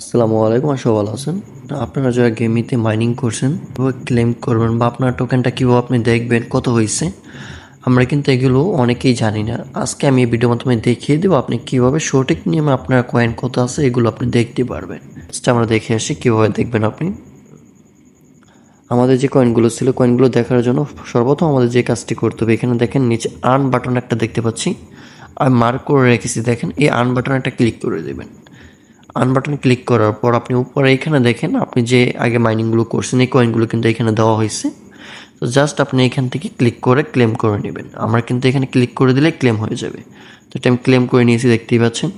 আসসালামু আলাইকুম, আশা ভালো আছেন। আপনারা যারা গেমিতে মাইনিং করছেন, কীভাবে ক্লেম করবেন বা আপনার টোকেনটা কীভাবে আপনি দেখবেন, কত হয়েছে, আমরা কিন্তু এগুলো অনেকেই জানি না। আজকে আমি এই ভিডিওর মাধ্যমে দেখিয়ে দেবো আপনি কীভাবে সঠিক নিয়মে আপনার কয়েন কত আছে, এগুলো আপনি দেখতে পারবেন। আমরা দেখে আসি কীভাবে দেখবেন আপনি। আমাদের যে কয়েনগুলো ছিল কয়েনগুলো দেখার জন্য সর্বপ্রথম আমাদের যে কাজটি করতে হবে, এখানে দেখেন নিচে আর্ন বাটন একটা দেখতে পাচ্ছি। আমি মার্ক করে রেখেছি, দেখেন, এই আর্ন বাটন একটা ক্লিক করে দেবেন। আর্ন বাটন ক্লিক করার পর আপনি উপরে এখানে দেখেন, আপনি যে আগে মাইনিংগুলো করছেন, এই কয়েনগুলো কিন্তু এখানে দেওয়া হয়েছে। তো জাস্ট আপনি এখান থেকে ক্লিক করে ক্লেম করে নেবেন। আমরা কিন্তু এখানে ক্লিক করে দিলে ক্লেম হয়ে যাবে। তো এটা আমি ক্লেম করে নিয়েছি, দেখতেই পাচ্ছেন।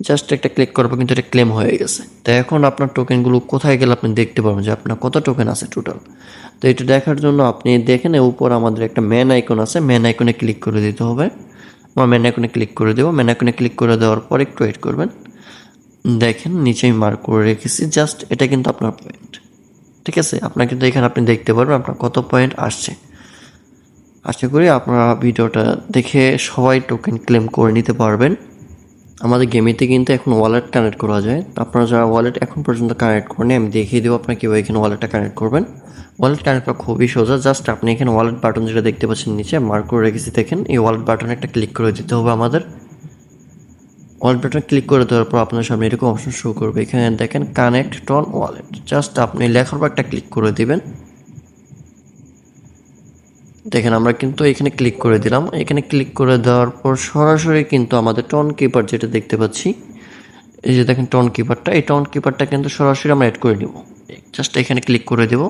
জাস্ট একটা ক্লিক করার পর কিন্তু এটা ক্লেম হয়ে গেছে। তো এখন আপনার টোকেনগুলো কোথায় গেলে আপনি দেখতে পারবেন যে আপনার কত টোকেন আছে টোটাল। তো এটা দেখার জন্য আপনি দেখেন উপর আমাদের একটা ম্যান আইকন আছে, ম্যান আইকনে ক্লিক করে দিতে হবে। আমার ম্যান আইকনে ক্লিক করে দেবো। ম্যান আইকনে ক্লিক করে দেওয়ার পর একটু ওয়েট করবেন। দেখেন নিচে আমি মার্ক করে রেখেছি। জাস্ট এটা কিন্তু আপনার পয়েন্ট ঠিক আছে? আপনার কিন্তু এখানে আপনি দেখতে পারবেন আপনার কত পয়েন্ট আসছে। আশা করি আপনারা ভিডিওটা দেখে সবাই টোকেন ক্লেম করে নিতে পারবেন। আমাদের গেমেতে কিন্তু এখন ওয়ালেট কানেক্ট করা যায়। আপনারা যারা ওয়ালেট এখন পর্যন্ত কানেক্ট করেন আমি দেখিয়ে দেবো আপনার কীভাবে এখানে ওয়ালেটটা কানেক্ট করবেন। ওয়ালেট কানেক্ট করা খুবই সোজা জাস্ট আপনি এখানে ওয়ালেট বাটন যেটা দেখতে পাচ্ছেন নিচে মার্ক করে রেখেছি দেখেন, এই ওয়ালেট বাটনে একটা ক্লিক করে দিতে হবে আমাদের। ওয়ালেট বাটন ক্লিক করে দেওয়ার পর আপনার সামনে এরকম অপশন শো করবে। এখানে দেখেন কানেক্ট টন ওয়ালেট জাস্ট আপনি লেখার পর একটা ক্লিক করে দিবেন। দেখেন, আমরা কিন্তু এখানে ক্লিক করে দিলাম। এখানে ক্লিক করে দেওয়ার পর সরাসরি কিন্তু আমাদের টন কিপার যেটা দেখতে পাচ্ছি, এই যে দেখেন টন কিপারটা এই টন কিপারটা কিন্তু সরাসরি আমরা অ্যাড করে নিব। জাস্ট এখানে ক্লিক করে দেব।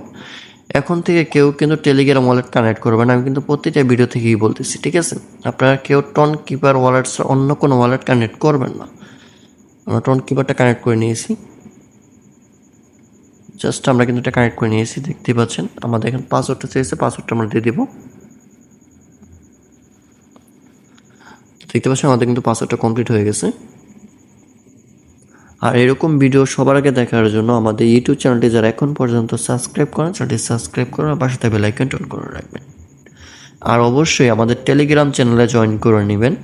এখন থেকে কেউ কিন্তু টেলিগ্রাম ওয়ালেট কানেক্ট করবে না। আমি কিন্তু প্রতিটা ভিডিও থেকেই বলতেছি, ঠিক আছে? আপনারা কেউ টন কিপার ওয়ালেট অন্য কোনো ওয়ালেট কানেক্ট করবেন না। আমরা টন কিপারটা কানেক্ট করে নিয়েছি। জাস্ট আমরা কিন্তু এটা কানেক্ট করে নিয়েছি দেখতেই পাচ্ছেন? আমাদের এখানে পাসওয়ার্ডটা চেয়েছে পাসওয়ার্ডটা আমরা দিয়ে দেবো। দেখতে পাচ্ছেন? আমাদের কিন্তু পাসওয়ার্ডটা কমপ্লিট হয়ে গেছে। আর এরকম ভিডিও সবার আগে দেখার জন্য আমাদের ইউটিউব চ্যানেলটি যারা এখন পর্যন্ত সাবস্ক্রাইব করেন চ্যানেলটি সাবস্ক্রাইব করুন আর পাশে থাকবে লাইক অন করে রাখবেন। আর অবশ্যই আমাদের টেলিগ্রাম চ্যানেলে জয়েন করে নেবেন।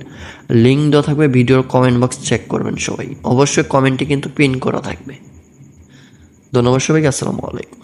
লিঙ্ক দেওয়া থাকবে ভিডিওর কমেন্ট বক্স চেক করবেন সবাই। অবশ্যই কমেন্টটি কিন্তু পিন করা থাকবে। ধন্যবাদ সবাইকে, আসসালামু আলাইকুম।